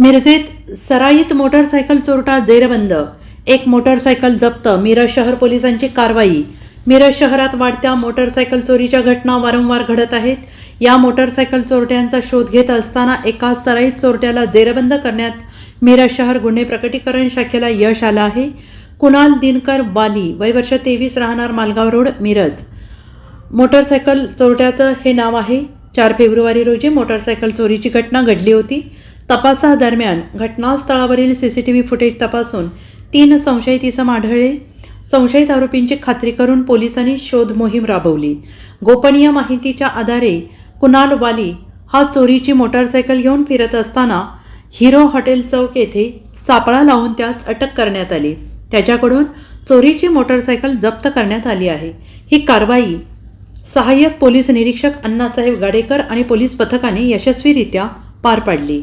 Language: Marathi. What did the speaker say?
मिरजेत सराईत मोटरसायकल चोरटा जेरबंद. एक मोटरसायकल जप्त मिरज शहर पोलिसांची कारवाई. मिरज शहरात वाढत्या मोटरसायकल चोरीच्या घटना वारंवार घडत आहेत. या मोटरसायकल चोरट्यांचा शोध घेत असताना एका सराईत चोरट्याला जेरबंद करण्यात मिरज शहर गुन्हे प्रकटीकरण शाखेला यश आलं आहे. कुणाल दिनकर वाली वय वर्ष तेवीस राहणार मालगाव रोड मिरज. मोटरसायकल चोरट्याचं हे नाव आहे. चार फेब्रुवारी रोजी मोटरसायकल चोरीची घटना घडली होती. तपासादरम्यान घटनास्थळावरील C C T V footage तपासून तीन संशयित इसम आढळले. संशयित आरोपींची खात्री करून पोलिसांनी शोध मोहीम राबवली. गोपनीय माहितीच्या आधारे कुणाल वाली हा चोरीची मोटारसायकल घेऊन फिरत असताना हिरो हॉटेल चौक येथे सापळा लावून त्यास अटक करण्यात आली. त्याच्याकडून चोरीची मोटारसायकल जप्त करण्यात आली आहे. ही कारवाई सहाय्यक पोलीस निरीक्षक अण्णासाहेब गाडेकर आणि पोलीस पथकाने यशस्वीरित्या पार पाडली.